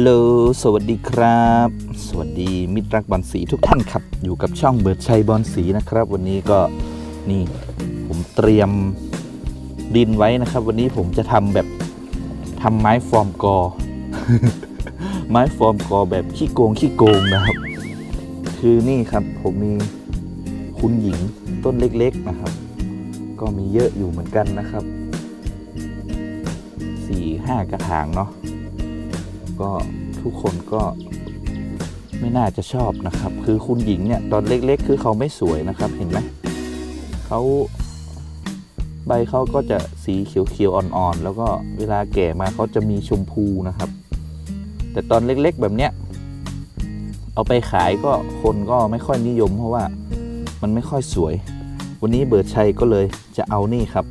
ลโหล สวัสดีครับ สวัสดีมิตรรักบอลสีทุกท่านครับ อยู่กับช่องเบิร์ดชัยบอลสีนะครับ วันนี้ก็นี่ผมเตรียมดินไว้นะครับ วันนี้ผมจะทำแบบทำไม้ฟอร์มกอ ไม้ฟอร์มกอแบบขี้โกงขี้โกงนะครับ คือนี่ครับผมมีคุณหญิงต้นเล็กๆนะครับ ก็มีเยอะอยู่เหมือนกันนะครับสี่ห้ากระถางเนาะ ก็ทุกคนก็ไม่น่าจะชอบนะครับ คือคุณหญิงเนี่ยตอนเล็กๆ คือเขาไม่สวยนะครับเห็นไหมเขาใบเขาก็จะสีเขียวๆอ่อนๆ แล้วก็เวลาแก่มาเขาจะมีชมพูนะครับ แต่ตอนเล็กๆแบบเนี้ยเอาไปขายก็คนก็ไม่ค่อยนิยมเพราะว่ามันไม่ค่อยสวย วันนี้เบิร์ดชัยก็เลยจะเอานี่ครับ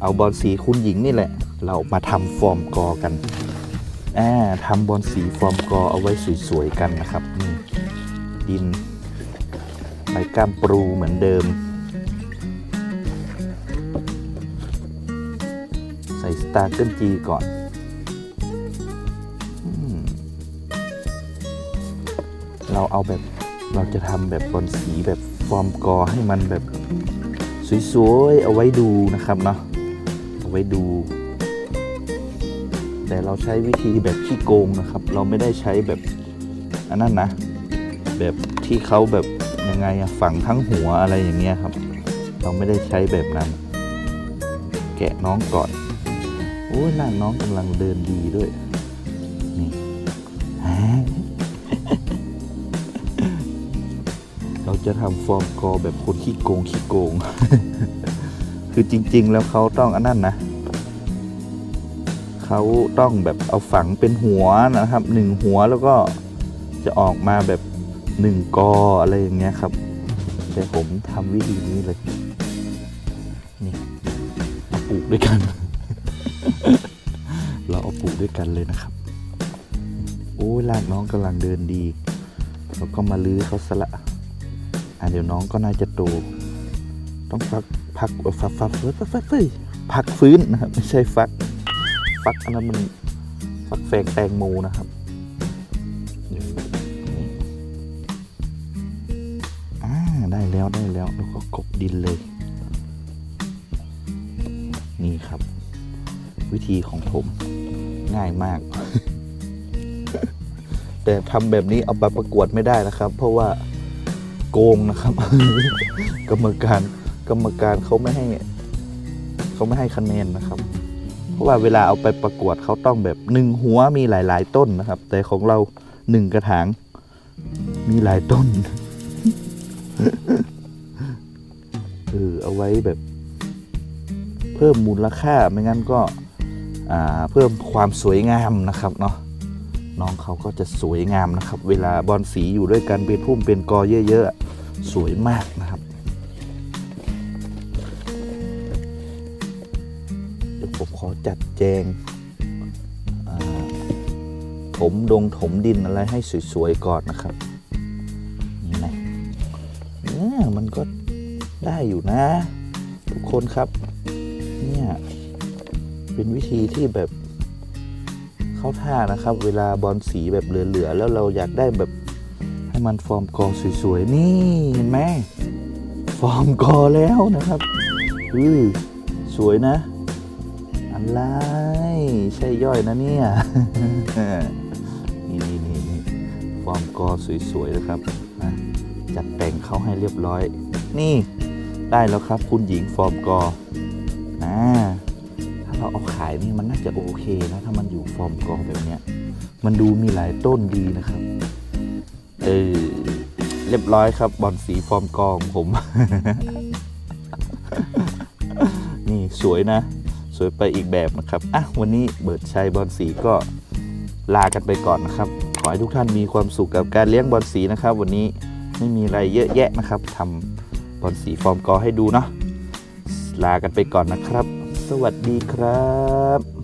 เอาบอลสีคุณหญิงนี่แหละ เรามาทำฟอร์มกอกัน อ่าทำบอลสีฟอร์มกอเอาไว้สวยๆกันนะครับดินใบก้ามปรูเหมือนเดิม ใส่สตาร์เกิลจีก่อนอเราเอาแบบเราจะทำแบบบอลสีแบบฟอร์มกอให้มันแบบสวยๆ เอาไว้ดูนะครับเนาะเอาไว้ดู แต่เราใช้วิธีแบบขี้โกงนะครับ เราไม่ได้ใช้แบบอันนั้นนะ แบบที่เขาแบบยังไงฝังทั้งหัวอะไรอย่างเงี้ยครับ เราไม่ได้ใช้แบบนั้น แกะน้องก่อนโอ้ยหน้าน้องกำลังเดินดีด้วยนี่เราจะทำฟอร์มกอแบบคนขี้โกงขี้โกง คือจริง ๆ แล้วเขาต้องอันนั้นนะ เขาต้องแบบเอาฝังเป็นหัวนะครับหนึ่งหัวแล้วก็จะออกมาแบบหนึ่งกออะไรอย่างเงี้ยครับ แต่ผมทำวิธีนี้เลย นี่เอาปลูกด้วยกัน เราเอาปลูกด้วยกันเลยนะครับ โอ้ยลากน้องกำลังเดินดีเราก็มาลื้อเขาสละอะเดี๋ยวน้องก็น่าจะโต ต้องพักพักฟักฟักเฟ้ยฟักฟักเฟ้ยพักฟื้นนะครับไม่ใช่ฟัก ฟักอันนั้นมันฟักแฟงแตงโมนะครับนี่ได้แล้วได้แล้วแล้วก็กบดินเลย นี่ครับ วิธีของผมง่ายมาก แต่ทำแบบนี้เอาไปประกวดไม่ได้นะครับ เพราะว่าโกงนะครับ กรรมการกรรมการเขาไม่ให้เขาไม่ให้คะแนนนะครับ เพราะว่าเวลาเอาไปประกวดเขาต้องแบบหนึ่งหัวมีหลาย ๆ ต้นนะครับ แต่ของเราหนึ่งกระถางมีหลายต้นเออเอาไว้แบบ เพิ่มมูลค่าไม่งั้นก็เพิ่มความสวยงามนะครับเนาะน้องเขาก็จะสวยงามนะครับ เวลาบอลสีอยู่ด้วยกันเป็นพุ่มเป็นกอเยอะๆสวยมากนะครับ ผมขอจัดแจงถมดงถมดินอะไรให้สวยๆก่อนนะครับนี่นะเนี่ยมันก็ได้อยู่นะ ทุกคนครับ เนี่ยเป็นวิธีที่แบบเข้าท่านะครับ เวลาบอลสีแบบเหลือๆแล้วเราอยากได้แบบให้มันฟอร์มกอสวยๆนี่เห็นไหมฟอร์มกอแล้วนะครับอือสวยนะ อะไร ใช่ย่อยนะเนี่ย นี่นี่นี่นี่ฟอร์มกอสวยๆนะครับ จัดแต่งเขาให้เรียบร้อย นี่ได้แล้วครับ คุณหญิงฟอร์มกออ่าถ้าเราเอาขายนี่มันน่าจะโอเคนะ ถ้ามันอยู่ฟอร์มกอแบบเนี้ย มันดูมีหลายต้นดีนะครับ เออเรียบร้อยครับบอลสีฟอร์มกอของผม นี่สวยนะ สวยไปอีกแบบนะครับอะวันนี้เบิร์ดชัยบอลสีก็ลากันไปก่อนนะครับ ขอให้ทุกท่านมีความสุขกับการเลี้ยงบอลสีนะครับ วันนี้ไม่มีอะไรเยอะแยะนะครับทำบอลสีฟอร์มกอให้ดูเนาะลากันไปก่อนนะครับ สวัสดีครับ